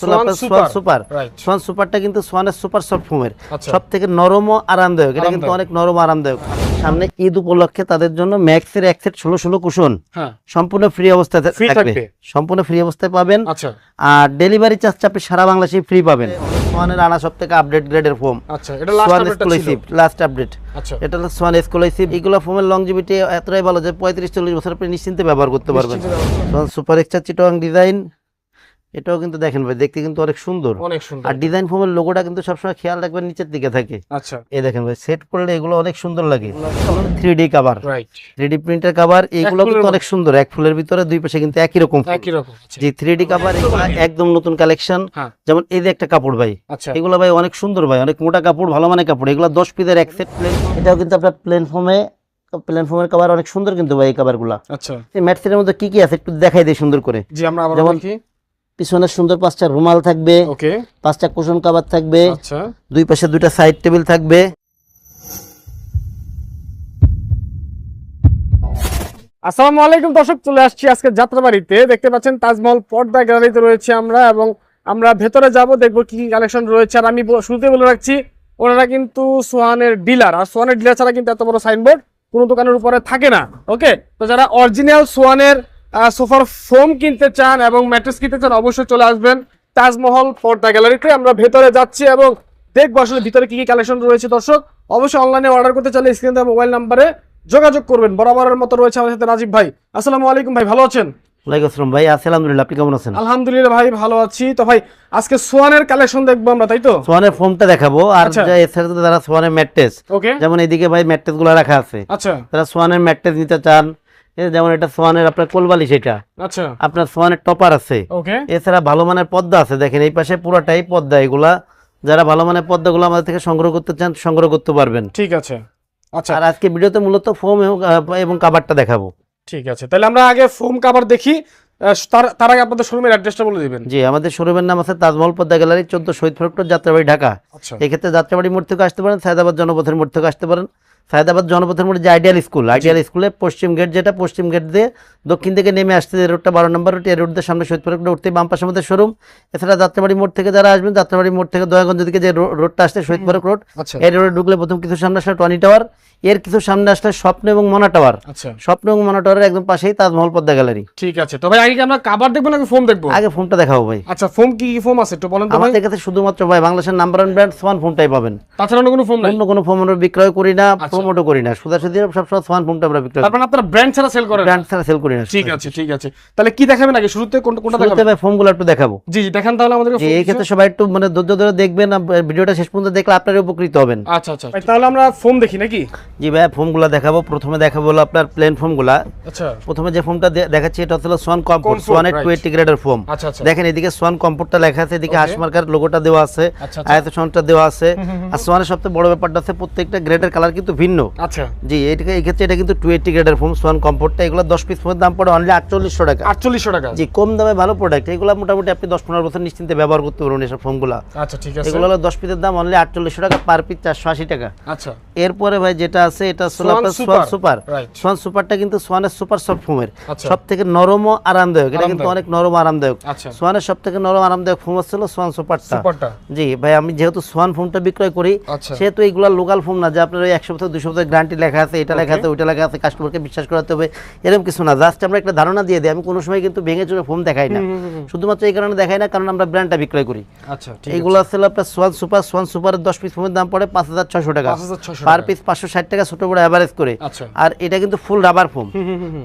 Swan Swan super. Super. Swan সুপারটা কিন্তু সোয়ানের super soft ফোমের। আচ্ছা। সব থেকে নরম ও আরামদায়ক। এটা কিন্তু অনেক নরম আরামদায়ক। সামনে ঈদ উপলক্ষে তাদের জন্য ম্যাক্সের এক সেট ষোলো ষোলো কুশন। হ্যাঁ। সম্পূর্ণ ফ্রি অবস্থায় থাকবে। সম্পূর্ণ ফ্রি অবস্থায় পাবেন। আচ্ছা। আর ডেলিভারি চার্জ আপনি সারা বাংলাদেশে ফ্রি পাবেন। সোয়ানের আনা সব থেকে আপডেট গ্রেডের ফোম। আচ্ছা last Swan exclusive last update এটা হলো সোয়ান এক্সক্লুসিভ এগুলো ফোমের লংজিভিটি এতটাই ভালো যে পঁয়ত্রিশ চল্লিশ বছর আপনি নিশ্চিন্তে ব্যবহার করতে পারবেন। সোয়ান সুপার এক্সট্রা চিটোয়াং ডিজাইন এটাও কিন্তু দেখেন ভাই দেখতে কিন্তু অনেক সুন্দর। অনেক সুন্দর। আর ডিজাইন ফোমের লোগোটা কিন্তু সবসময় খেয়াল রাখবেন নিচের দিকে থাকে। আচ্ছা। এই দেখেন ভাই সেট করলে এগুলো অনেক সুন্দর লাগে। Three D cover right three D printer cover এইগুলো কিন্তু অনেক সুন্দর এক ফুলের ভিতরে দুই পাশে কিন্তু একই রকম একই রকম আচ্ছা। জি থ্রি ডি কাভার একদম নতুন। কালেকশন হ্যাঁ। যেমন এই যে একটা কাপড় ভাই আচ্ছা। এগুলো ভাই অনেক সুন্দর ভাই অনেক মোটা কাপড় ভালো মানে কাপড়। এগুলো দশ পিসের এক সেট প্লেন এটাও কিন্তু আপনার প্লেন ফোমে ফোমের কাভার অনেক সুন্দর কিন্তু ভাই এই কাভারগুলো আচ্ছা। এই মধ্যে কি কি আছে একটু দেখাই দিই সুন্দর করে। জি আমরা আবার যেমন- দেখি। পিছনে সুন্দর পাঁচটা রুমাল থাকবে ওকে। পাঁচটা কুশন কাভার থাকবে আচ্ছা। দুই পাশে দুইটা সাইড টেবিল থাকবে। আসসালামু আলাইকুম দর্শক চলে আসছি আজকে যাত্রাবাড়িতে। দেখতে পাচ্ছেন তাজমহল পর্দা গ্যালারিতে রয়েছে আমরা এবং আমরা ভেতরে যাব দেখব কি কি কালেকশন রয়েছে। আর আমি শুরুতে বলে রাখছি ওনারা কিন্তু সোহানের ডিলার। আর সোহানের ডিলার ছাড়া কিন্তু এত বড় সাইনবোর্ড কোনো দোকানের উপরে থাকে না ওকে? তো যারা অরিজিনাল সোহানের সোফার ফোম কিনতে চান এবং ম্যাট্রেস কিনতে চান অবশ্যই চলে আসবেন তাজমহল পর্দা গ্যালারিতে। আমরা ভেতরে যাচ্ছি এবং দেখব আসলে ভিতরে কি কি কালেকশন রয়েছে। দর্শক অবশ্যই অনলাইনে অর্ডার করতে চাইলে স্ক্রিন দেওয়া মোবাইল নাম্বারে যোগাযোগ করবেন। বরাবরের মতো রয়েছে আমাদের সাথে রাজীব ভাই। আসসালামু আলাইকুম ভাই ভালো আছেন? ওয়ালাইকুম আসসালাম ভাই আছি আলহামদুলিল্লাহ আপনি কেমন আছেন? আলহামদুলিল্লাহ ভাই ভালো আছি। তো ভাই আজকে সোয়ানের কালেকশন দেখব আমরা তাই তো? সোয়ানের ফোমটা দেখাবো। আর আচ্ছা। এছাড়া যারা সোয়ানের ম্যাট্রেস যেমন এইদিকে ভাই ম্যাট্রেসগুলো রাখা আছে আচ্ছা। যারা সোয়ানের ম্যাট্রেস নিতে চান। যেমন এটা সোয়ানের আপনার কোলবালি সেটা আচ্ছা। আপনার সোয়ানের টপার আছে। এছাড়া ভালো মানের পদ্মা আছে দেখেন এই পাশে পুরোটাই পদ্মা এগুলা। যারা ভালো মানের পদ্মাগুলো আমাদের থেকে সংগ্রহ করতে চান সংগ্রহ করতে পারবেন। ঠিক আছে। আচ্ছা। আর আজকে ভিডিওতে মূলত ফোম এবং- কাবারটা দেখাবো। ঠিক আছে। তাহলে আমরা আগে ফোম কাভার দেখি তার আগে আপনাদের শোরুমের অ্যাড্রেসটা বলে দিবেন। জি আমাদের শোরুমের নাম আছে তাজমহল পদ্মা গ্যালারি চোদ্দ শহীদ ফেক্টর যাত্রাবাড়ি ঢাকা। আচ্ছা। এক্ষেত্রে যাত্রাবাড়ি মোড় থেকে আসতে পারেন সায়দাবাদ জনপথের মোড় থেকে আসতে পারেন। সায়দাবাদ জনপথের মোড়ে যে আইডিয়াল স্কুল আইডিয়াল স্কুলে পশ্চিম গেট যেটা পশ্চিম গেট দিয়ে দক্ষিণ থেকে নেমে আসতে যে রোডটা বারো নম্বর রোড এই রোড দিয়ে সামনে শহীদ ফেক্টর উঠতে বাম পাশে আমাদের শোরুম এছাড়া যাত্রাবাড়ি মোড় থেকে যারা আসবেন যাত্রাবাড়ি মোড় থেকে দয়াগঞ্জ দিকে যে রোডটা আসছে শহীদ ফেরক রোড আচ্ছা। এই রোডে ঢুকলে প্রথম কিছু সামনে আসলে টনি টাওয়ার এর কিছু সামনে আসলে স্বপ্ন এবং মনা টাওয়ার আচ্ছা। স্বপ্ন এবং মনা টাওয়ারের একদম পাশেই তাজমহল পদ্মা গ্যালারি ঠিক আছে তো ভাই আগে আমরা কাভার দেখব নাকি ফোম দেখব? আগে ফোনটা দেখাবো ভাই। আচ্ছা ফোম কি কি ফোম আছে একটু বলেন তো আমাদের কাছে শুধুমাত্র ভাই বাংলাদেশের নাম্বার ওয়ান ব্র্যান্ড সোয়ান ফোনটাই পাবেন। তাছাড়া অন্য কোনো ফোম নাই? অন্য কোনো ফোন আমরা বিক্রয় করি না আচ্ছা। প্রমোটও করি না। সোজাসুজি সবসময় সোয়ান ফোনটা আমরা বিক্রয় তারপর আপনারা ব্র্যান্ড ছাড়া সেল করেন। ব্র্যান্ড ছাড়া সেল করি না ঠিক আছে ঠিক আছে। তাহলে কি দেখাবেন আগে? শুরুতে কোনটা কোনটা দেখাবেন? ফোনগুলো একটু দেখাবো। জি জি দেখান তাহলে phone এই ক্ষেত্রে সবাই একটু মানে ধৈর্য ধরে দেখবেন ভিডিওটা শেষ পর্যন্ত দেখলে আপনারা উপকৃত হবেন। আচ্ছা আচ্ছা তাহলে আমরা ফোম দেখি নাকি? জি ভাই ফোনগুলো দেখাবো। প্রথমে দেখাবো হলো আপনার প্লেন ফোনগুলা। আচ্ছা। প্রথমে যে ফোনটা দেখাচ্ছি এটা হচ্ছে সোয়ান কম্পোর্ট সোয়ানের right. টু এইটি গ্রেডের আচ্ছা আচ্ছা। দেখেন এদিকে সোয়ান কম্পোর্টটা লেখা আছে এদিকে. হাসমার্কার লোগোটা দেওয়া আছে আচ্ছা আচ্ছা। আয়ত সনটা দেওয়া আছে। আর সোয়ানের সবচেয়ে বড় ব্যাপারটা আছে প্রত্যেকটা গ্রেডের কালার কিন্তু ভিন্ন আচ্ছা। জি এইটাকে এই ক্ষেত্রে এটা কিন্তু টু এইটি গ্রেডের ফোন সোয়ান কম্পোর্টটা এগুলো দশ পিস ফোনের দাম পড়ে অনলি আটচল্লিশশো টাকা। আটচল্লিশশো টাকা। জি কম দামে ভালো প্রোডাক্ট এগুলো মোটামুটি আপনি দশ পনেরো বছর নিশ্চিন্তে ব্যবহার করতে পারবেন এসব ফোনগুলো আচ্ছা ঠিক আছে। এগুলো হলো দশ পিসের দাম অনলি আটচল্লিশশো টাকা পার পিস চারশো আশি টাকা। আচ্ছা। এরপরে ভাই যেটা আছে এটা হলো আপনার সুপার। সোয়ান সুপার সোয়ান সুপারটা কিন্তু সোয়ানের সুপার সফট ফোমের আচ্ছা। সব থেকে নরম ও আরামদায়ক। এটা কিন্তু অনেক নরম আরামদায়ক। আচ্ছা। সোয়ানের সব থেকে নরম আরামদায়ক ফোম হচ্ছিল সোয়ান সুপারটা জি ভাই আমি যেহেতু সোয়ান ফোনটা বিক্রয় করি আচ্ছা। সেহেতু এইগুলা লোকাল ফোন না যে আপনার ওই একশো বছর দুশো বছর গ্যারান্টি লেখা আছে এটা লেখা আছে ওইটা লেখা আছে কাস্টমারকে বিশ্বাস করাতে হবে এরকম কিছু না। জাস্ট আমরা একটা ধারণা দিয়ে দিই আমি কোনো সময় কিন্তু ভেঙে চুরে ফোন দেখাই না। শুধুমাত্র এই কারণে দেখাই না কারণ আমরা ব্র্যান্ডটা বিক্রয় করি। আচ্ছা এইগুলো আসলে আপনার সোয়ান সুপার সোয়ান সুপারের দশ পিস ফোনের দাম পড়ে পাঁচ হাজার ছশো টাকা। পার পিস পাঁচশো ষাট টাকা ছোট বড় অ্যাভারেজ করে। আচ্ছা। আর এটা কিন্তু full rubber foam.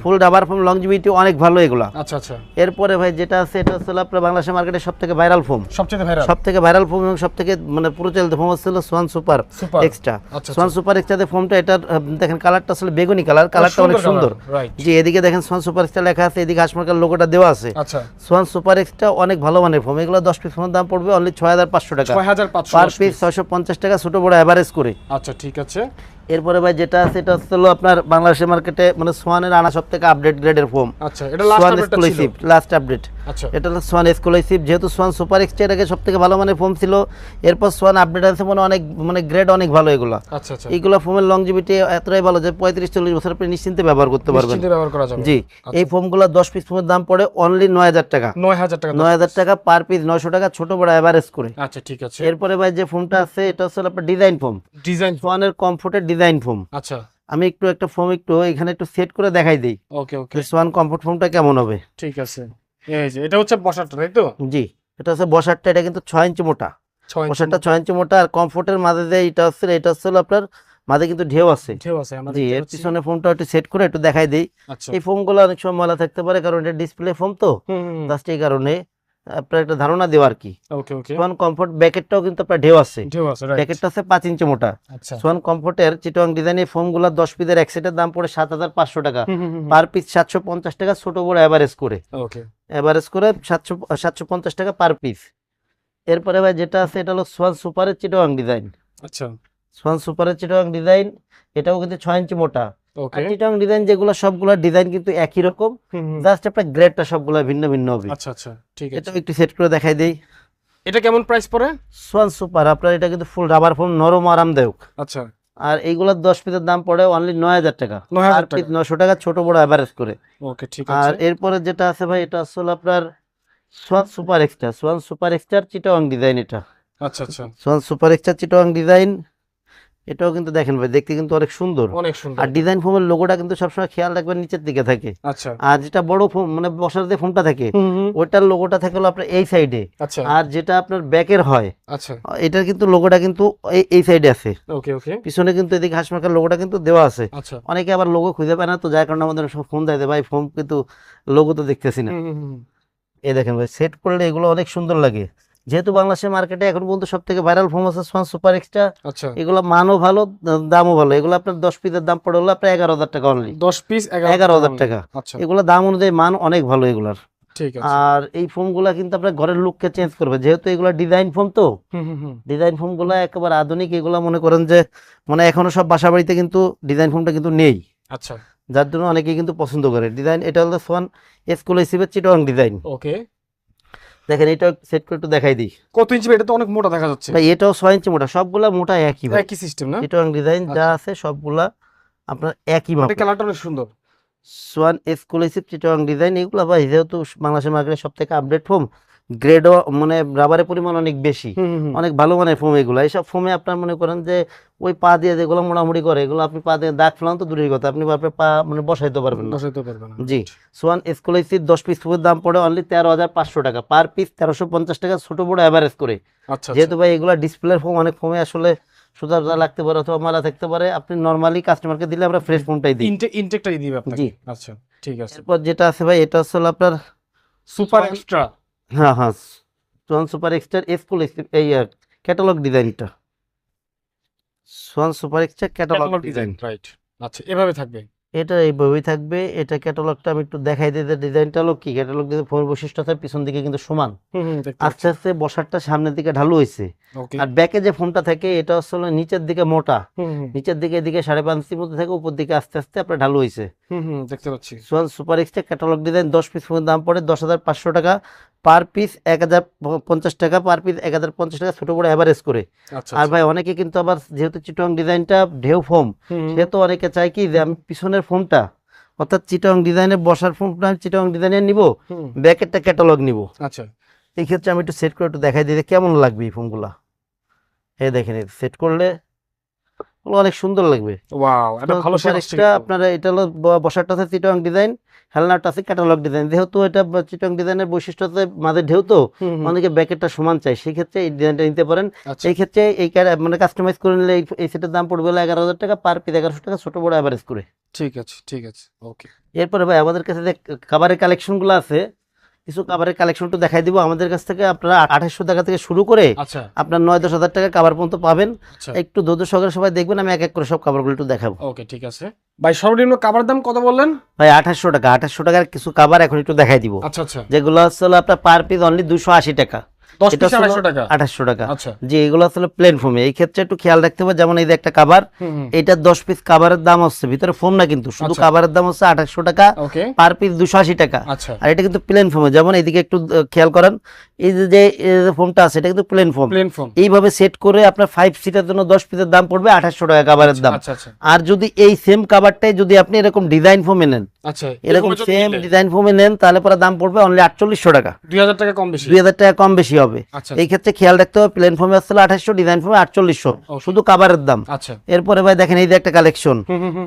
Full rubber foam longevity অনেক ভালো এগুলা। আচ্ছা আচ্ছা। এরপরে ভাই যেটা আছে এটা হচ্ছে আপনার বাংলাদেশের মার্কেটে সব থেকে ভাইরাল ফোম সবচেয়ে ভাইরাল সব থেকে ভাইরাল ফোম এবং সব থেকে মানে প্রচলিত ফোম হচ্ছিল Swan super extra Swan super এক্সট্রাতে ফোমটা এটার দেখেন কালারটা আসলে বেগুনি কালার কালারটা অনেক সুন্দর যে এদিকে দেখেন সোয়ান সুপার এক্সটা লেখা আছে এদিকে হাসমার্কার লোগোটা দেওয়া আছে। আচ্ছা। সোয়ান সুপার এক্সটা অনেক ভালো মানের ফর্ম এগুলো দশ পিস ফোনের দাম পড়বে অনলি ছয় হাজার পাঁচশো টাকা। পার পিস ছয়শো পঞ্চাশ টাকা ছোট বড় অ্যাভারেজ করে। আচ্ছা ঠিক আছে। এরপরে ভাই যেটা আছে এটা হলো আপনার বাংলাদেশের মার্কেটে মানে সোয়ানের আনা সব থেকে আপডেট গ্রেডের ফোম আচ্ছা এটা last Swan exclusive last update আচ্ছা। এটা হলো সোয়ান এক্সক্লুসিভ যেহেতু সোয়ান সুপার এক্সটের আগে সব থেকে ভালো মানের ফোম ছিল এরপর সোয়ান আপডেট আছে মানে অনেক মানে গ্রেড অনেক ভালো এগুলো। আচ্ছা আচ্ছা। এইগুলো ফোমের লংজিভিটি এতটাই ভালো যে পঁয়ত্রিশ চল্লিশ বছর আপনি নিশ্চিন্তে ব্যবহার করতে পারবেন। নিশ্চিন্তে ব্যবহার করা যাবে। জি এই ফোমগুলো দশ পিস ফোমের দাম পড়ে অনলি নয় হাজার টাকা। নয় হাজার টাকা নয় হাজার টাকা পার পিস নয়শো টাকা ছোট বড় অ্যাভারেজ করে। আচ্ছা ঠিক আছে। এরপরে ভাই যে ফোমটা আছে এটা হচ্ছে আপনার ডিজাইন ফোম ডিজাইন সোয়ানের কমফোর্টের ডিজাইন ফোম আচ্ছা। আমি একটু একটা ফোম একটু এখানে একটু সেট করে দেখাই দিই। ওকে ওকে সোয়ান কমফোর্ট ফোমটা কেমন হবে? ঠিক আছে। এই যে এটা হচ্ছে বসারটা তাই তো? জি এটা হচ্ছে বসারটা এটা কিন্তু ছয় ইঞ্চি মোটা। বসারটা ছয় ইঞ্চি মোটা আর কমফোর্টের মাঝে যে এটা হচ্ছে এটা হচ্ছে আপনার মাঝে কিন্তু ঢেউ আছে। ঢেউ আছে আমরা জি এর পিছনে ফোমটা একটু সেট করে একটু দেখাই দিই। আচ্ছা। এই ফোমগুলো অনেক সময় ময়লা থাকতে পারে কারণ এটা ডিসপ্লে ফোম তো। জাস্ট এই কারণে আপনার একটা ধারণা দেওয়া আর কি। ওকে ওকে। সোয়ান কমফোর্ট ব্যাকেটটাও কিন্তু আপনার ঢেউ আছে। ঢেউ আছে রাইট ব্যাকেটটা আছে পাঁচ ইঞ্চি মোটা। আচ্ছা। সোয়ান কমফোর্টের চিটং ডিজাইনের ফোমগুলো দশ পিসের এক সেটের দাম পড়ে সাত হাজার পাঁচশো টাকা। পার পিস সাতশো পঞ্চাশ টাকা ছোট বড় অ্যাভারেজ করে। ওকে। অ্যাভারেজ করে সাতশো সাতশো পঞ্চাশ টাকা পার পিস। এরপরে ভাই যেটা আছে এটা হলো সোয়ান সুপারের চিটং ডিজাইন। আচ্ছা। সোয়ান সুপারের চিটং ডিজাইন এটাও কিন্তু ছয় ইঞ্চি মোটা। চিটং ডিজাইন যেগুলো সবগুলো ডিজাইন কিন্তু একই রকম। জাস্ট আপনার গ্রেডটা সবগুলো ভিন্ন ভিন্ন হবে। আচ্ছা আচ্ছা ঠিক আছে। এটাও একটু সেট করে দেখাই দিই। এটা কেমন প্রাইস পড়ে? সোয়ান সুপার আপনার এটা কিন্তু ফুল রাবার ফোম নরম আরামদায়ক। আচ্ছা। আর এইগুলোর দশ পিসের দাম পড়ে অনলি নয় হাজার টাকা। আর পিস নশো টাকা ছোট বড় অ্যাভারেজ করে। ওকে ঠিক আর এরপরে যেটা আছে ভাই এটা আসলে আপনার Swan super extra Swan super extra চিটং ডিজাইন এটা। আচ্ছা আচ্ছা। সোয়ান সুপার এক্সট্রা চিটং ডিজাইন এটাও কিন্তু দেখেন ভাই দেখতে কিন্তু অনেক সুন্দর। অনেক সুন্দর। আর ডিজাইন ফোমের লোগোটা কিন্তু সবসময় খেয়াল রাখবেন নিচের দিকে থাকে। আচ্ছা। আর যেটা বড় ফোম মানে বসার যে ফোমটা থাকে ওইটার লোগোটা থাকে হলো আপনার এই সাইডে আচ্ছা। আর যেটা আপনার ব্যাকের হয় আচ্ছা। এটার কিন্তু লোগোটা কিন্তু এই এই সাইডে আছে। ওকে ওকে। পিছনে কিন্তু এদিকে হাসমাকার লোগোটা কিন্তু দেওয়া আছে। আচ্ছা। অনেকে আবার লোগো খুঁজে পায় না তো যার কারণে আমাদের সব ফোন দেয় ভাই ফোন কিন্তু লোগো তো দেখতেছি না। এই দেখেন ভাই সেট করলে এগুলো অনেক সুন্দর লাগে। যেহেতু বাংলাদেশের মার্কেটে এখন পর্যন্ত সব থেকে ভাইরাল আছে সোয়ান সুপার এক্সট্রা এগুলো মানও ভালো দামও ভালো। এগুলো আপনার দশ পিসের দাম পড়ে হলো আপনার এগারো হাজার টাকা অনলি দশ পিস এগারো হাজার টাকা আচ্ছা। এগুলো দাম অনুযায়ী মান অনেক ভালো এগুলার। ঠিক আছে। আর এই ফোনগুলো কিন্তু আপনার ঘরের লুককে চেঞ্জ করবে। যেহেতু এগুলো ডিজাইন ফোন তো ডিজাইন ফোনগুলো একেবারে আধুনিক এগুলো মনে করেন যে মানে এখনও সব বাসা বাড়িতে কিন্তু ডিজাইন ফোনটা কিন্তু নেই। আচ্ছা। যার জন্য অনেকেই কিন্তু পছন্দ করে। ডিজাইন এটা হলো সোয়ান এক্সক্লুসিভের চিটং ডিজাইন ওকে দেখেন এটা সেট করে একটু দেখাই দিই। কত ইঞ্চি এটা তো অনেক মোটা দেখা যাচ্ছে। ভাই এটাও 6 ইঞ্চি মোটা সবগুলা মোটা একই ভাই। একই সিস্টেম না? চিটং ডিজাইন যা আছে সবগুলা আপনার একই মাপ। এটা কালারটা অনেক সুন্দর। সোয়ান এক্সক্লুসিভ চিটং ডিজাইন এগুলো ভাই যেহেতু বাংলাদেশের মার্কেটে সব থেকে আপডেট ফোম গ্রেডও মানে রাবারের পরিমাণ অনেক বেশি। অনেক ভালো মানের ফোম এগুলো। এইসব ফোমে আপনার মনে করেন যে ওই পা দিয়ে যেগুলো মোড়ামুড়ি করে এগুলো আপনি পা দিয়ে দাগ ফেলান তো দূরের কথা। আপনি আপনার পা মানে বসাইতে পারবেন না। বসাইতে পারবে জি। সোয়ান এক্সক্লুসিভ দশ পিস ফোমের দাম পড়ে অনলি তেরো হাজার পাঁচশো টাকা। পার পিস তেরোশো পঞ্চাশ টাকা ছোট বড় অ্যাভারেজ করে। আচ্ছা যেহেতু ভাই এগুলো ডিসপ্লের ফোম অনেক ফোমে আসলে সুতা লাগতে পারে অথবা মালা থাকতে পারে। আপনি নর্মালি কাস্টমারকে দিলে আমরা ফ্রেশ ফোনটাই দিই। ইনটেক ইনটেকটাই দিবে আপনাকে। জি। আচ্ছা ঠিক আছে। এরপর যেটা আছে ভাই এটা হচ্ছে আপনার সুপার এক্সট্রা হ্যাঁ হ্যাঁ। সোয়ান সুপার এক্সটার এক্সক্লুসিভ এই ক্যাটালগ ডিজাইনটা। সোয়ান সুপার এক্সটার ক্যাটালগ ডিজাইন রাইট আচ্ছা এভাবে থাকবে? এটা এইভাবেই থাকবে। এটা ক্যাটালগটা আমি একটু দেখাই দিই। যে ডিজাইনটা হলো কি? ক্যাটালগ ফোন বৈশিষ্ট্য আছে পিছন দিকে কিন্তু সমান। আস্তে আস্তে বসারটা সামনের দিকে ঢালু হয়েছে। আর ব্যাকে যে ফোনটা থাকে এটা হলো নিচের দিকে মোটা। নিচের দিকে এদিকে সাড়ে পাঁচ ইঞ্চির মধ্যে থাকে উপর দিকে আস্তে আস্তে আপনার ঢালু হয়েছে। হুম হুম দেখতে পাচ্ছি। Swan super extra catalogue design দশ পিস ফোনের দাম পড়ে দশ হাজার পাঁচশো টাকা। পার পিস এক হাজার পঞ্চাশ টাকা পার পিস এক হাজার পঞ্চাশ টাকা ছোটো বড় অ্যাভারেজ করে। আচ্ছা আর ভাই অনেকে কিন্তু আবার যেহেতু চিটং ডিজাইনটা ঢেউ ফোম সেহেতু অনেকে চায় কি যে আমি পিছনের ফোনটা অর্থাৎ চিটং ডিজাইনের বসার ফোনটা আমি চিটং ডিজাইনের নিব ব্যাকেটটা ক্যাটালগ নিব। আচ্ছা। এই ক্ষেত্রে আমি একটু সেট করে একটু দেখাই দিই কেমন লাগবে এই ফোনগুলা এই দেখেন সেট করলে ওগুলো অনেক সুন্দর লাগবে। ওয়াও এটা ভালো শেড আসছে এটা আপনারা এটা হলো ব- বসারটা আছে চিটং ডিজাইন হেলনারটা আছে ক্যাটালগ ডিজাইন যেহেতু এটা চিটং ডিজাইনের বৈশিষ্ট্য মাঝে ঢেউ তো অনেকে ব্যাকেটটা সমান চাই সেই ক্ষেত্রে এই ডিজাইনটা নিতে পারেন। আচ্ছা। এই ক্ষেত্রে এই মানে কাস্টমাইজ করে নিলে এই- সেটের দাম পড়বে হলো এগারো হাজার টাকা পার পিস এগারোশো টাকা ছোট বড় অ্যাভারেজ করে। ঠিক আছে ঠিক আছে ওকে এরপরে ভাই আমাদের কাছে যে কাবারের কালেকশনগুলো আছে কিছু কাবারের কালেকশন একটু দেখাই দিব। আমাদের কাছ থেকে আপনারা আঠাশশো টাকা থেকে শুরু করে আচ্ছা। আপনার নয় দশ হাজার টাকা কাবার পর্যন্ত পাবেন। আচ্ছা। একটু ধৈর্য সহকারে সবাই দেখবেন আমি এক এক করে সব কাভারগুলো একটু দেখাবো। ওকে ঠিক আছে। ভাই সর্বনিম্ন কাবার দাম কত বললেন? ভাই আঠাশশো টাকা। আঠাশশো টাকার কিছু কাবার এখন একটু দেখাই দিব। আচ্ছা আচ্ছা। যেগুলো হচ্ছে আপনার পার পিস অনলি দুশো আশি টাকা। আঠাশশো টাকা। আচ্ছা। যে এগুলো আসলে প্লেন ফোমে এই ক্ষেত্রে একটু খেয়াল রাখতে হবে যেমন এই যে একটা কাবার হুম হুম এটা দশ পিস কাবারের দাম হচ্ছে। ভিতরে ফোম না কিন্তু শুধু আচ্ছা। কাবারের দাম হচ্ছে আঠাশশো টাকা পার পিস দুশো আশি টাকা। আচ্ছা। আর এটা কিন্তু প্লেন ফোমে যেমন এইদিকে একটু খেয়াল করেন এই যে যে এই যে ফোমটা আছে এটা কিন্তু প্লেন ফোম এইভাবে সেট করে আপনার ফাইভ সিটের জন্য দশ পিসের দাম পড়বে আঠাশশো টাকা কাবারের দাম। আচ্ছা আচ্ছা। আর যদি এই সেম কাবারটাই যদি আপনি এরকম ডিজাইন ফোমে নেন আচ্ছা এরকম সেম ডিজাইন ফোমে নেন তাহলে পরে দাম পড়বে অনলি আটচল্লিশশো টাকা। দুই হাজার টাকা কম বেশি। দুই হাজার টাকা কম বেশি হবে। আচ্ছা এই ক্ষেত্রে খেয়াল রাখতে হবে প্লেন ফোমে আসলে আঠাশশো ডিজাইন ফোমে আটচল্লিশশো। শুধু কাবারের দাম। আচ্ছা। এরপরে ভাই দেখেন এই যে একটা কালেকশন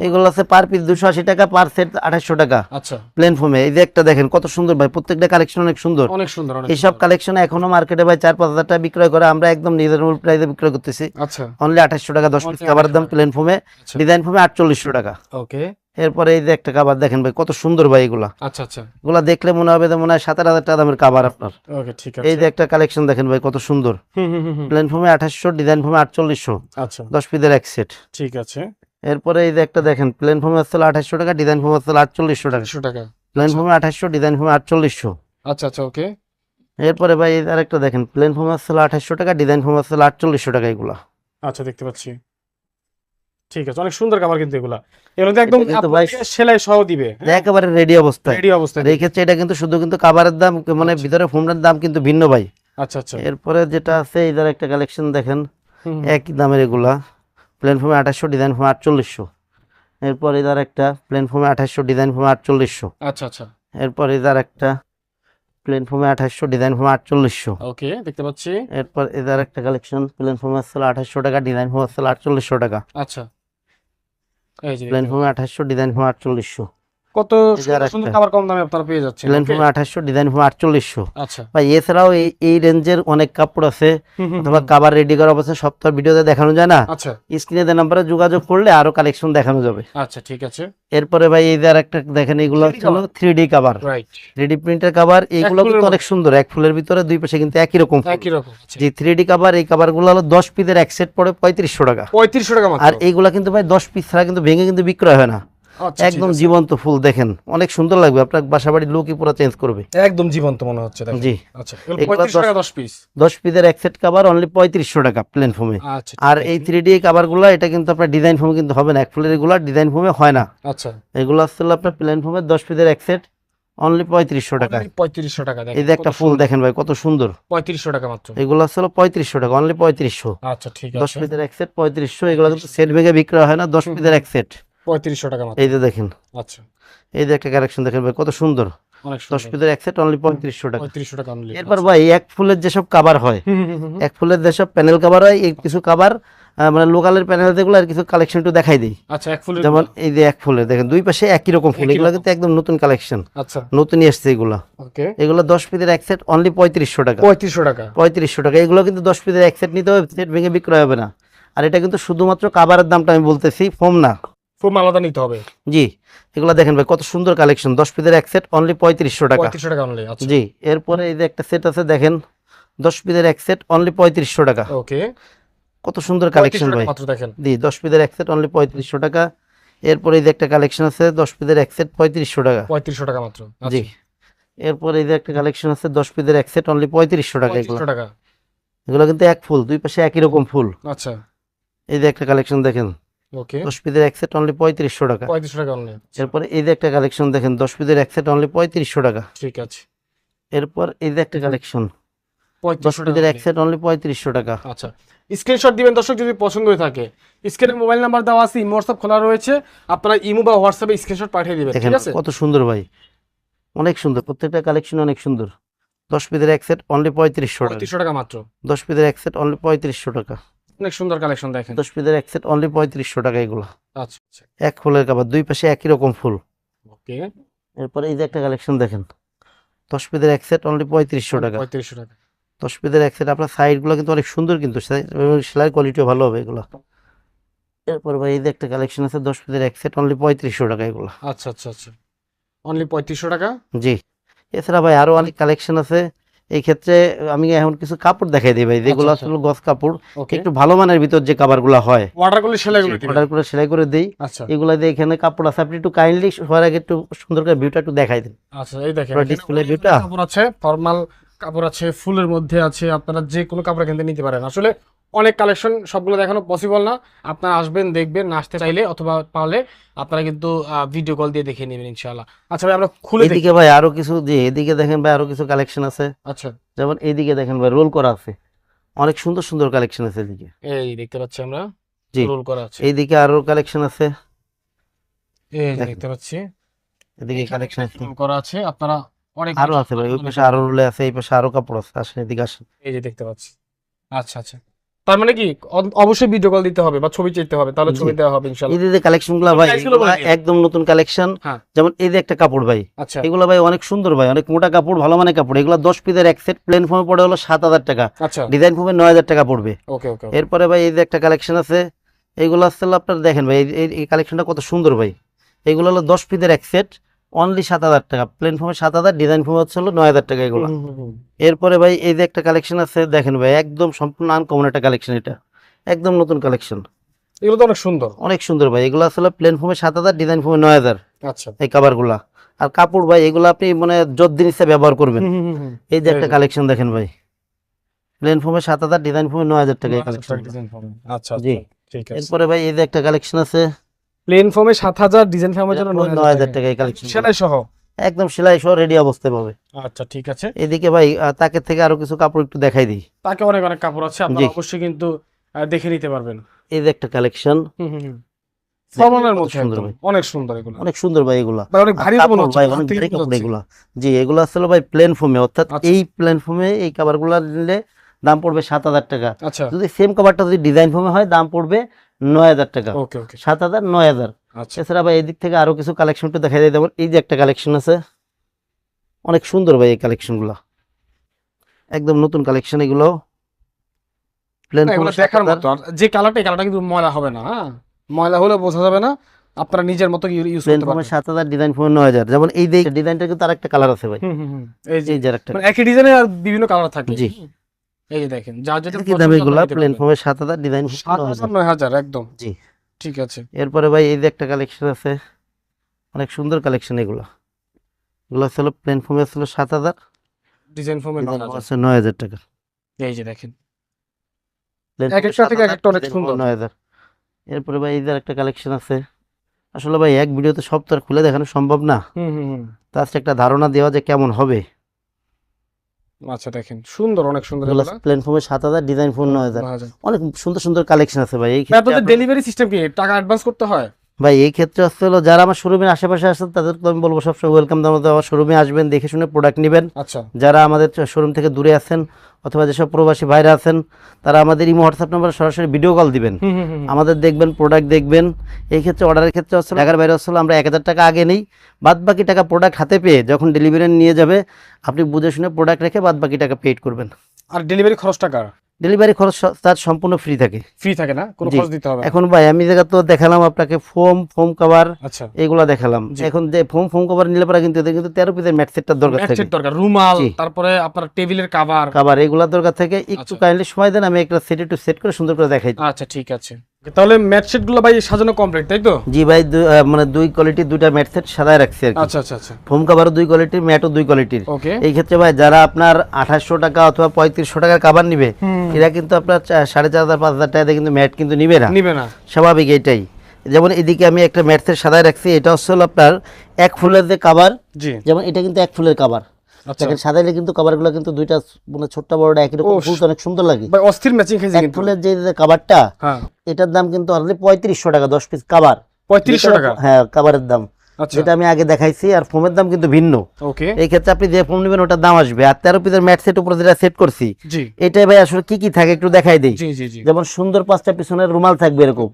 এগুলো আছে পার পিস দুশো আশি টাকা পার সেট আঠাশশো টাকা। আচ্ছা। প্লেন ফোমে এই যে একটা দেখেন কত সুন্দর ভাই প্রত্যেকটা কালেকশন অনেক সুন্দর। অনেক সুন্দর এইসব কালেকশন এখনও মার্কেটে ভাই চার পাঁচ হাজার টাকা বিক্রয় করে আমরা একদম রিজনেবল প্রাইসে বিক্রয় করতেছি। আচ্ছা। অনলি আঠাশশো টাকা দশ পিস কাবারের দাম 2800 প্লেন আচ্ছা। ডিজাইন ফর্মে আটচল্লিশশো টাকা। ওকে এরপরে এই যে একটা কাবার দেখেন ভাই কত সুন্দর ভাই এগুলা। আচ্ছা আচ্ছা। এগুলা দেখলে মনে হবে যে মনে হয় সাত হাজার টাকা দামের কাবার আপনার। ওকে ঠিক এই যে একটা কালেকশন দেখেন ভাই কত সুন্দর। প্লেন ফোমে আঠাশশো ডিজাইন ফোমে আটচল্লিশশো। আচ্ছা। দশ পিসের এক সেট ঠিক আছে। এরপরে এই যে একটা দেখেন প্লেন ফোমে আসছিল আঠাশশো টাকা ডিজাইন ফোমে আসছিল আটচল্লিশশো টাকা। টাকা। প্লেন ফোমে আঠাশশো ডিজাইন ফোমে আটচল্লিশশো। আচ্ছা আচ্ছা ওকে। এরপরে ভাই এই আরেকটা দেখেন প্লেন ফোমে আসছিল আঠাশশো টাকা ডিজাইন ফোমে আসছিল আটচল্লিশশো টাকা এগুলা। আচ্ছা দেখতে পাচ্ছি। ঠিক আছে অনেক সুন্দর খাবার কিন্তু এগুলা। এগুলোতে একদম সেলাই সহ দিবে। একেবারে রেডি অবস্থায়। রেডি অবস্থায়। আর এটা কিন্তু শুধু কিন্তু কাবারের দাম মানে আচ্ছা। ভিতরে ফোমটার দাম কিন্তু ভিন্ন ভাই। আচ্ছা আচ্ছা। এরপরে যেটা আছে এদের একটা কালেকশন দেখেন। একই দামের এগুলা। প্লেন ফোমে আঠাশশো ডিজাইন ফোমে আটচল্লিশশো। এরপর এদার একটা প্লেন ফোমে আঠাশশো ডিজাইন ফোমে আটচল্লিশশো। আচ্ছা আচ্ছা। এরপর এদার একটা প্লেন ফোমে আঠাশশো ডিজাইন ফোমে আটচল্লিশশো। ওকে দেখতে পাচ্ছি। এরপর এদার একটা কালেকশন প্লেন ফোমে আসছিল আঠাশশো টাকা ডিজাইন ফোমে আসছিল আটচল্লিশশো টাকা। আচ্ছা। এই প্লেন ফোমে আঠাশশো ডিজাইন ফোমে আটচল্লিশশো। কত সুন্দর। খাবার কম দামে আপনারা পেয়ে যাচ্ছেন। Plain okay? ফোমে ডিজাইন ফোমে আটচল্লিশশো। আচ্ছা। ভাই এছাড়াও এই এই রেঞ্জের অনেক কাপড় আছে। অথবা। কাবার রেডি করা অবস্থায় সপ্তাহ ভিডিওতে দেখানো যায় না। আচ্ছা। স্ক্রিনে দেওয়া নাম্বারে যোগাযোগ করলে আরও কালেকশন দেখানো যাবে। আচ্ছা ঠিক আছে। এরপরে ভাই এই যে আরেকটা দেখেন এগুলো 3D হলো three D cover right three D প্রিন্টের কাভার এইগুলো কিন্তু অনেক সুন্দর এক ফুলের ভিতরে দুই পাশে কিন্তু একই রকম একই রকম যে থ্রি ডি এই কাভারগুলো হলো দশ পিসের এক সেট পড়ে পঁয়ত্রিশশো টাকা। পঁয়ত্রিশশো টাকা মাত্র। আর এইগুলা কিন্তু ভাই দশ পিস ছাড়া কিন্তু ভেঙে কিন্তু বিক্রয় হয় না। একদম জীবন্ত ফুল দেখেন। অনেক সুন্দর লাগবে আপনার বাসা বাড়ির লোকই পুরো চেঞ্জ করবে। একদম জীবন্ত মনে হচ্ছে দেখেন। জি। আচ্ছা দশ- পিস দশ পিসের এক সেট কাভার অনলি পঁয়ত্রিশশো টাকা প্লেন ফোমে আচ্ছা আর এই। থ্রি ডি কাভারগুলো এটা কিন্তু আপনার ডিজাইন ফোমে কিন্তু হবে না। এক ফুলের এগুলো ডিজাইন ফোমে হয় না। আচ্ছা। এগুলো আসছিল আপনার প্লেন ফোমের দশ পিসের এক সেট অনলি পঁয়ত্রিশশো টাকা। পঁয়ত্রিশশো টাকা দেখেন এই যে একটা ফুল দেখেন ভাই কত সুন্দর। পঁয়ত্রিশশো টাকা মাত্র। এগুলো আসলে পঁয়ত্রিশশো টাকা অনলি পঁয়ত্রিশশো। আচ্ছা ঠিক দশ পিসের এক সেট পঁয়ত্রিশশো এগুলো কিন্তু সেট ভেঙে বিক্রয় হয় না দশ পিসের এক সেট পঁয়ত্রিশশো টাকা মাত্র এই যে দেখেন। আচ্ছা। এই যে একটা কালেকশন দেখেন ভাই কত সুন্দর। দশ পিসের এক সেট অনলি পঁয়ত্রিশশো টাকা। পঁয়ত্রিশশো টাকা অনলি এরপর ভাই এক ফুলের যেসব কাবার হয় হুম, হুম, হুম, হুম। এক ফুলের যেসব প্যানেল কাবার হয় এই কিছু কাবার মানে লোকালের প্যানেল যেগুলো আর কিছু কালেকশন একটু দেখাই দিই। আচ্ছা এক ফুলের যেমন এই যে এক ফুলের দেখেন দুই পাশে একই রকম ফুল এগুলো কিন্তু একদম নতুন কালেকশন আচ্ছা। নতুনই এসছে এগুলো। ওকে। এগুলো দশ পিসের এক সেট অনলি পঁয়ত্রিশশো টাকা। পঁয়ত্রিশশো টাকা। পঁয়ত্রিশশো টাকা। এগুলো কিন্তু দশ পিসের এক সেট নিতে হবে সেট ভেঙে বিক্রয় হবে না। আর এটা কিন্তু শুধুমাত্র কাবারের দামটা আমি বলতেছি ফোম না। আলাদা নিতে হবে। জি এগুলো দেখেন ভাই কত সুন্দর কালেকশন দশ পিসের এক সেট অনলি পঁয়ত্রিশশো টাকা। পঁয়ত্রিশশো টাকা অনলি আচ্ছা। জি এরপরে এই যে একটা সেট আছে দেখেন দশ পিসের এক সেট অনলি পঁয়ত্রিশশো টাকা। ওকে কত সুন্দর কালেকশন ভাই। মাত্র দেখেন। জি দশ পিসের এক সেট অনলি পঁয়ত্রিশশো টাকা। এরপরে এই যে একটা কালেকশন আছে দশ পিসের এক সেট পঁয়ত্রিশশো টাকা। পঁয়ত্রিশশো টাকা মাত্র আচ্ছা, জি এরপরে এই যে একটা কালেকশন আছে দশ পিসের এক সেট অনলি পঁয়ত্রিশশো টাকা এগুলো। টাকা। এগুলো কিন্তু এক ফুল দুই পাশে একই রকম ফুল। আচ্ছা। এই যে একটা কালেকশন দেখেন ওকে দশ পিসের এক সেট অনলি পঁয়ত্রিশশো টাকা। পঁয়ত্রিশশো টাকা অনলি এরপরে এই যে একটা কালেকশন দেখেন দশ পিসের এক সেট অনলি পঁয়ত্রিশশো টাকা। ঠিক আছে। এরপর এই যে একটা কালেকশন দশ পঁয়ত্রিশশো টাকা এক সেট অনলি পঁয়ত্রিশশো টাকা। আচ্ছা। স্ক্রিনশট দিবেন দর্শক যদি পছন্দ হয়ে থাকে। স্ক্রিনে মোবাইল নাম্বার দেওয়া আছে ইমো হোয়াটসঅ্যাপ খোলা রয়েছে। আপনারা ইমো বা হোয়াটসঅ্যাপে স্ক্রিনশট পাঠিয়ে দিবেন ঠিক আছে? কত সুন্দর ভাই। অনেক সুন্দর প্রত্যেকটা কালেকশন অনেক সুন্দর। দশ পিসের এক সেট অনলি পঁয়ত্রিশশো টাকা। পঁয়ত্রিশশো টাকা মাত্র। দশ পিসের এক সেট অনলি পঁয়ত্রিশশো টাকা। অনেক সুন্দর কালেকশন দেখেন। দশ পিসের এক সেট অনলি পঁয়ত্রিশশো টাকা এগুলো। আচ্ছা আচ্ছা। এক ফুলের কাবার দুই পাশে একই রকম ফুল। ওকে। এরপরে এই যে একটা কালেকশন দেখেন। দশ পিসের এক সেট অনলি পঁয়ত্রিশশো টাকা। পঁয়ত্রিশশো টাকা। দশ পিসের এক সেট আপনার সাইডগুলো কিন্তু অনেক সুন্দর কিন্তু সে- এবং কোয়ালিটিও ভালো হবে এগুলো। এরপর ভাই এই যে একটা কালেকশন আছে দশ পিসের এক সেট অনলি পঁয়ত্রিশশো টাকা এগুলো। আচ্ছা আচ্ছা আচ্ছা। অনলি পঁয়ত্রিশশো টাকা? জি। এছাড়া ভাই আরও অনেক কালেকশন আছে। এই ক্ষেত্রে আমি এখন কিছু কাপড় দেখাই দিই ভাই। যেগুলো আচ্ছা। আসলে গস কাপড় একটু ভালো মানের ভিতর যে কাভারগুলো হয়। অর্ডার করলে সেলাইগুলো দিবেন অর্ডার করে সেলাই করে দিই। এগুলা এগুলো দিয়ে এখানে কাপড় আছে। আপনি একটু কাইন্ডলি সবার আগে একটু সুন্দর করে ভিউটা একটু দেখাই দিন। আচ্ছা এই দেখেন ডিসপ্লে? কাপড় আছে। ফর্মাল কাপড় আছে ফুলের মধ্যে আছে। আপনারা যে কোনো কাপড় কিনতে নিতে পারেন। আসলে অনেক কালেকশন সবগুলো দেখানো পসিবল না। আপনারা আসবেন দেখবেন না আসতে চাইলে অথবা পারলে আপনারা কিন্তু ভিডিও কল দিয়ে দেখে নেবেন ইনশাআল্লাহ। আচ্ছা ভাই আমরা খুলে এদিকে ভাই আরও কিছু জি এদিকে দেখেন ভাই আরও কিছু কালেকশন আছে। আচ্ছা। যেমন এইদিকে দেখেন ভাই রোল করা আছে। অনেক সুন্দর সুন্দর কালেকশন আছে এদিকে। এই দেখতে পাচ্ছি আমরা। জি। রোল করা আছে। এইদিকে আরও কালেকশন আছে। এই দেখতে পাচ্ছি। এদিকে কালেকশন আছে। রোল করা আছে। আপনারা অনেক আরও আছে ভাই ওই পাশে আরও রোলে আছে এই পাশে আরও কাপড় আছে। আসেন এদিকে আসেন। এই যে দেখতে পাচ্ছি। আচ্ছা আচ্ছা। তার মানে কি? অবশ্যই ভিডিও কল দিতে হবে বা ছবি চাইতে হবে তাহলে ছবি দেওয়া হবে ইনশাআল্লাহ এই যে কালেকশনগুলা ভাই এগুলা একদম নতুন কালেকশন হ্যাঁ। যেমন এই যে একটা কাপড় ভাই আচ্ছা। এগুলো ভাই অনেক সুন্দর ভাই অনেক মোটা কাপড় ভালো মানের কাপড়। এগুলো দশ পিসের এক সেট প্লেন ফর্মে পড়ে হলো সাত হাজার টাকা। ডিজাইন ফর্মে নয় হাজার টাকা পড়বে। ওকে ওকে এরপরে ভাই এই যে একটা কালেকশন আছে এইগুলো আসলে আপনার দেখেন ভাই এই- কালেকশনটা কত সুন্দর ভাই। এগুলো হলো দশ পিসের এক সেট অনলি সাত হাজার টাকা। প্লেন ফর্মে সাত হাজার ডিজাইন ফর্মে হচ্ছে হলো নয় হাজার টাকা এগুলো। এরপরে ভাই এই যে একটা কালেকশন আছে দেখেন ভাই একদম সম্পূর্ণ আনকমন একটা কালেকশন এটা। একদম নতুন কালেকশন এগুলো তো অনেক সুন্দর। অনেক সুন্দর ভাই এগুলো আসলে প্লেন ফর্মে সাত হাজার ডিজাইন ফর্মে নয় হাজার। আচ্ছা। এই কাভারগুলা আর কাপড় ভাই এগুলো আপনি মানে যতদিন ইচ্ছা ব্যবহার করবেন। এই যে একটা কালেকশন দেখেন ভাই। প্লেন ফর্মে সাত হাজার ডিজাইন ফর্মে নয় হাজার টাকা এই কালেকশন আচ্ছা জি। আছে। এরপরে ভাই এই যে একটা কালেকশন আছে প্লেন ফর্মে সাত হাজার ডিজাইন ফর্মের জন্য নয় হাজার টাকা। এই কালেকশন সেলাই সহ? একদম সেলাই সহ রেডি অবস্থায় পাবে। আচ্ছা ঠিক আছে। এদিকে ভাই তাকের থেকে আরও কিছু কাপড় একটু দেখাই দিই। তাকে অনেক অনেক কাপড় আছে আপনারা অবশ্যই কিন্তু দেখে নিতে পারবেন। এই যে একটা কালেকশন ফর্মালের মধ্যে সুন্দর ভাই। অনেক সুন্দর এগুলো। অনেক সুন্দর ভাই এগুলা। ভাই অনেক ভারী মনে হচ্ছে ভাই অনেক ভারী কাপড় যাচ্ছে। এগুলা। জি এগুলো আসলে ভাই প্লেন ফোমে অর্থাৎ আচ্ছা। এই প্লেন এই কাভারগুলো নিলে দাম পড়বে সাত হাজার টাকা। আচ্ছা। যদি সেম কাভারটা যদি ডিজাইন ফোমে হয় দাম পড়বে নয় হাজার টাকা। সাত হাজার নয় হাজার। আচ্ছা। এছাড়া ভাই এদিক থেকে আরও কিছু কালেকশন একটু দেখা যায় যেমন এই যে একটা কালেকশন আছে অনেক সুন্দর ভাই এই কালেকশনগুলো একদম নতুন কালেকশন এগুলো। প্লেন দেখার মতো যে কালারটা এই কালারটা কিন্তু ময়লা হবে না হ্যাঁ? ময়লা হলে বোঝা যাবে না আপনারা নিজের মতো ইউজ করতে পারবেন। সাত হাজার ডিজাইন নয় হাজার। যেমন এই ডিজাইনটা কিন্তু আরেকটা কালার আছে ভাই। এই যে একটা একই ডিজাইনের আর বিভিন্ন কালার থাকে। জি। এই যে দেখেন যার যেটা কি দাম এগুলা সাত হাজার ডিজাইন একদম। জি। ঠিক আছে। এরপরে ভাই এই যে একটা কালেকশন আছে অনেক সুন্দর কালেকশন এগুলো। এগুলো ছিল প্লেন ফোমে ছিল সাত হাজার ডিজাইন ফর্মে ডিজাইন আছে নয় হাজার টাকা। এই যে দেখেন। এক একটা থেকে এক একটা অনেক সুন্দর। ফোমে নয় হাজার। এরপরে ভাই এই যে একটা কালেকশন আছে। আসলে ভাই এক ভিডিওতে সব তো আর খুলে দেখানো সম্ভব না। হুম হুম হুম। তার একটা ধারণা দেওয়া যে কেমন হবে। আচ্ছা দেখেন। সুন্দর অনেক সুন্দর ফোমে সাত হাজার ডিজাইন ফোন নয় হাজার। অনেক সুন্দর সুন্দর কালেকশন আছে ভাই আপনাদের ডেলিভারি সিস্টেম কি? টাকা অ্যাডভান্স করতে হয়? ভাই এই ক্ষেত্রে হচ্ছে হলো যারা আমার শোরুমের আশেপাশে আসেন তাদের তো আমি বলব সবসময় ওয়েলকাম দাম আমার শোরুমে আসবেন দেখে শুনে প্রোডাক্ট নেবেন। আচ্ছা। যারা আমাদের শোরুম থেকে দূরে আছেন অথবা যেসব প্রবাসী ভাইরা আছেন তারা আমাদের ইমো হোয়াটসঅ্যাপ নাম্বারে সরাসরি ভিডিও কল দিবেন। আমাদের দেখবেন প্রোডাক্ট দেখবেন। এই ক্ষেত্রে অর্ডারের ক্ষেত্রে হচ্ছে ঢাকার বাইরে হচ্ছে আমরা এক হাজার টাকা আগে নেই বাদ বাকি টাকা প্রোডাক্ট হাতে পেয়ে যখন ডেলিভারি নিয়ে যাবে আপনি বুঝে শুনে প্রোডাক্ট রেখে বাদ বাকি টাকা পেড করবেন। আর ডেলিভারি খরচ টাকা ডেলিভারি খরচ তার সম্পূর্ণ ফ্রি থাকে। ফ্রি থাকে না? কোনো খরচ দিতে হবে এখন ভাই আমি জায়গা তো দেখালাম আপনাকে ফোম ফোম কভার আচ্ছা। এগুলা দেখালাম। এখন যে ফোম ফোম কভার নিলে পরে কিন্তু কিন্তু তেরো পিসের ম্যাট সেটটা দরকার ম্যাট থাকে। সেট দরকার। রুমাল। তারপরে আপনার টেবিলের কভার কভার এগুলা দরকার থাকে। একটু আচ্ছা। কাইন্ডলি সময় দেন আমি একটা সেট একটু সেট করে সুন্দর করে দেখাই আচ্ছা ঠিক আছে। তাহলে ম্যাট সেটগুলো ভাই সাজানো কমপ্লিট তাই তো? জি ভাই মানে দুই কোয়ালিটির দুইটা ম্যাট সেট সাদায় রাখছি আর কি। আচ্ছা আচ্ছা আচ্ছা। ফোম কাভারও দুই কোয়ালিটির ম্যাটও দুই কোয়ালিটির ওকে। এই ক্ষেত্রে ভাই যারা আপনার আঠাশশো টাকা অথবা পঁয়ত্রিশশো টাকার কাভার নিবে এরা কিন্তু আপনার চা- সাড়ে চার হাজার পাঁচ হাজার টাকা দিয়ে কিন্তু ম্যাট কিন্তু নিবে না। নিবে না। স্বাভাবিক এটাই। যেমন এদিকে আমি একটা ম্যাট সেট সাদায় রাখছি এটা হচ্ছে আপনার এক ফুলের যে কভার জি। যেমন এটা কিন্তু এক ফুলের কাভার দেখেন সাদাইলে কিন্তু কাভারগুলো কিন্তু দুইটা মানে ছোট্ট বড়টা একই রকম ও, ফুলতে অনেক সুন্দর লাগে। অস্থির ম্যাচিং কিন্তু। ফুলের যে কাভারটা হ্যাঁ। এটার দাম কিন্তু অলরেডি পঁয়ত্রিশশো টাকা দশ পিস কাভার পঁয়ত্রিশশো টাকা? হ্যাঁ কাভারের দাম। আচ্ছা। যেটা আমি আগে দেখাইছি আর ফোমের দাম কিন্তু ভিন্ন। ওকে এই ক্ষেত্রে আপনি যে ফোম নেবেন ওটার দাম আসবে। আর তেরো পিসের ম্যাট সেট উপরে যেটা সেট করছি এটাই ভাই আসলে কি কি থাকে একটু দেখাই দিই। যেমন সুন্দর পাঁচটা পিছনের রুমাল থাকবে এরকম।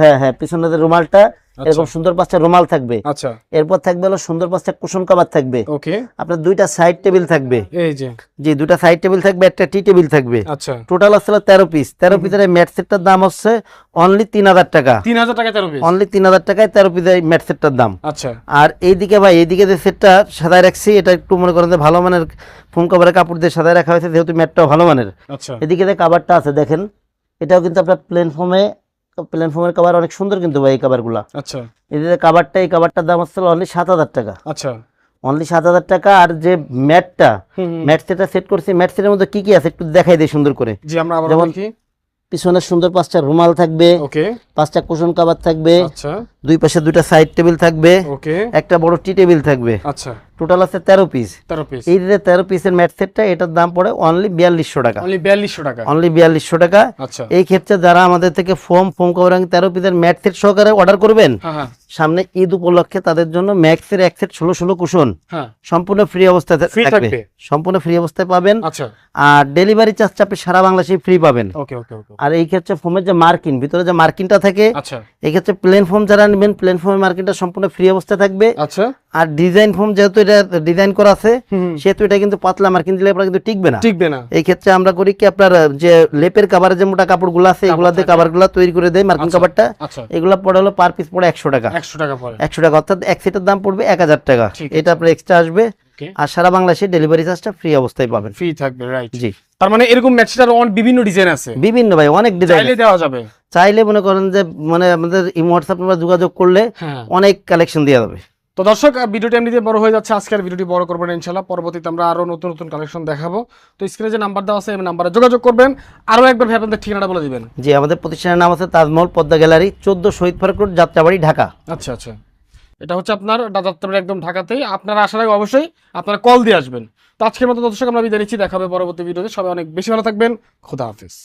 হ্যাঁ হ্যাঁ পিছনের রুমালটা আচ্ছা এরকম সুন্দর পাঁচটা রুমাল থাকবে। আচ্ছা। এরপর থাকবে হলো সুন্দর পাঁচটা কুশন কাভার থাকবে। ওকে। আপনার দুইটা সাইড টেবিল থাকবে। এই যে। জি দুইটা সাইড টেবিল থাকবে একটা টি টেবিল থাকবে। আচ্ছা। টোটাল আসলে তেরো পিস তেরো পিসের ম্যাট সেটটার দাম হচ্ছে অনলি তিন হাজার টাকা। তিন হাজার টাকা তেরো পিস অনলি তিন হাজার টাকায় তেরো পিসের এই ম্যাট সেটটার দাম। আচ্ছা। আর এইদিকে ভাই এইদিকে যে সেটটা সাদায় রাখছি এটা একটু মনে করেন যে ভালো মানের ফোন কভারের কাপড় দিয়ে সাদায় রাখা হয়েছে যেহেতু ম্যাটটাও ভালো মানের। আচ্ছা। এদিকে যে কাভারটা আছে দেখেন এটাও কিন্তু আপনার প্লেন ফোমের কাভার অনেক সুন্দর কিন্তু ভাই এই কাভারগুলা আচ্ছা। এই যে কাভারটা এই কাভারটার দাম হচ্ছে অনলি সাত হাজার টাকা। আচ্ছা। অনলি সাত হাজার টাকা আর যে ম্যাটটা। ম্যাট সেটটা সেট করছি ম্যাট সেটের মধ্যে কি কি আছে একটু দেখাই দিই সুন্দর করে। জি আমরা আবার যেমন- দেখি। পিছনে সুন্দর পাঁচটা রুমাল থাকবে ওকে। পাঁচটা কুশন কাভার থাকবে আচ্ছা। দুই পাশে দুইটা সাইড টেবিল থাকবে ওকে। একটা বড় টি টেবিল থাকবে। আচ্ছা। টোটাল আছে তেরো পিস তেরো পিস এই যে তেরো পিসের ম্যাট সেটটা এটার দাম পড়ে অনলি বিয়াল্লিশশো টাকা। অনলি বিয়াল্লিশশো টাকা। অনলি বিয়াল্লিশশো টাকা। আচ্ছা। এই ক্ষেত্রে যারা আমাদের থেকে ফোম ফোম কভারিং তেরো পিসের ম্যাট সেট সহকারে অর্ডার করবেন হ্যাঁ হ্যাঁ। সামনে ঈদ উপলক্ষে তাদের জন্য ম্যাক্সের এক সেট ষোলো ষোলো কুশন। হ্যাঁ। সম্পূর্ণ ফ্রি অবস্থায় থাকবে। সম্পূর্ণ ফ্রি অবস্থায় পাবেন। আচ্ছা। আর ডেলিভারি চার্জটা আপনি সারা বাংলাদেশে ফ্রি পাবেন। আর এই ক্ষেত্রে ফোমের যে মার্কিন ভিতরে যে মার্কিনটা থাকে আচ্ছা। এই ক্ষেত্রে প্লেন ফোম যারা নেবেন প্লেন ফোমের মার্কিনটা সম্পূর্ণ ফ্রি অবস্থায় থাকবে। আচ্ছা। আর ডিজাইন ফোম যেহেতু এটা ডিজাইন করা আছে সেহেতু এটা কিন্তু পাতলা মার্কিন দিলে আপনার কিন্তু টিকবে না। টিকবে না। এই ক্ষেত্রে আমরা করি কি আপনার যে লেপের কাভারের যে মোটা কাপড়গুলো আছে এগুলা দিয়ে। কাভারগুলো তৈরি করে দেয় মার্কিন। কাভারটা এগুলা পড়ে হলো পার পিস পড়ে একশো টাকা। একশো টাকা পরে একশো টাকা অর্থাৎ এক সেটের দাম পড়বে এক হাজার টাকা। এটা আপনার এক্সট্রা আসবে আর সারা বাংলাদেশে ডেলিভারি চার্জটা ফ্রি অবস্থায় পাবেন। ফ্রি থাকবে রাইট জি। তার মানে এরকম ম্যাচটার অন বিভিন্ন ডিজাইন আছে। বিভিন্ন ভাই অনেক ডিজাইন চাইলে দেওয়া যাবে। চাইলে মনে করেন যে মানে আমাদের ই হোয়াটসঅ্যাপ নাম্বার যোগাযোগ করলে হ্যাঁ। অনেক কালেকশন দেওয়া যাবে। তো দর্শক ভিডিওটি এমনিতে বড় হয়ে যাচ্ছে। আজকের ভিডিওটি বড় করবেন ইনশাল্লাহ পরবর্তীতে আমরা আরও নতুন নতুন কালেকশন দেখাবো। তো স্ক্রিনে যে নাম্বার দেওয়া আছে এই নাম্বারে যোগাযোগ করবেন। আরও একবার ভাই আপনাদের ঠিকানাটা বলে দিবেন। জি আমাদের প্রতিষ্ঠানের নাম আছে তাজমহল পদ্মা গ্যালারি চোদ্দ শহীদ ফারুক রোড যাত্রাবাড়ি ঢাকা। আচ্ছা আচ্ছা। এটা হচ্ছে আপনার দাদাত্তবের একদম ঢাকাতেই। আপনারা আসার আগে অবশ্যই আপনারা কল দিয়ে আসবেন। তো আজকের মতো দর্শক আমরা বিদায় নিচ্ছি। দেখাবে পরবর্তী ভিডিওতে। সবাই অনেক বেশি ভালো থাকবেন। খোদা হাফিজ।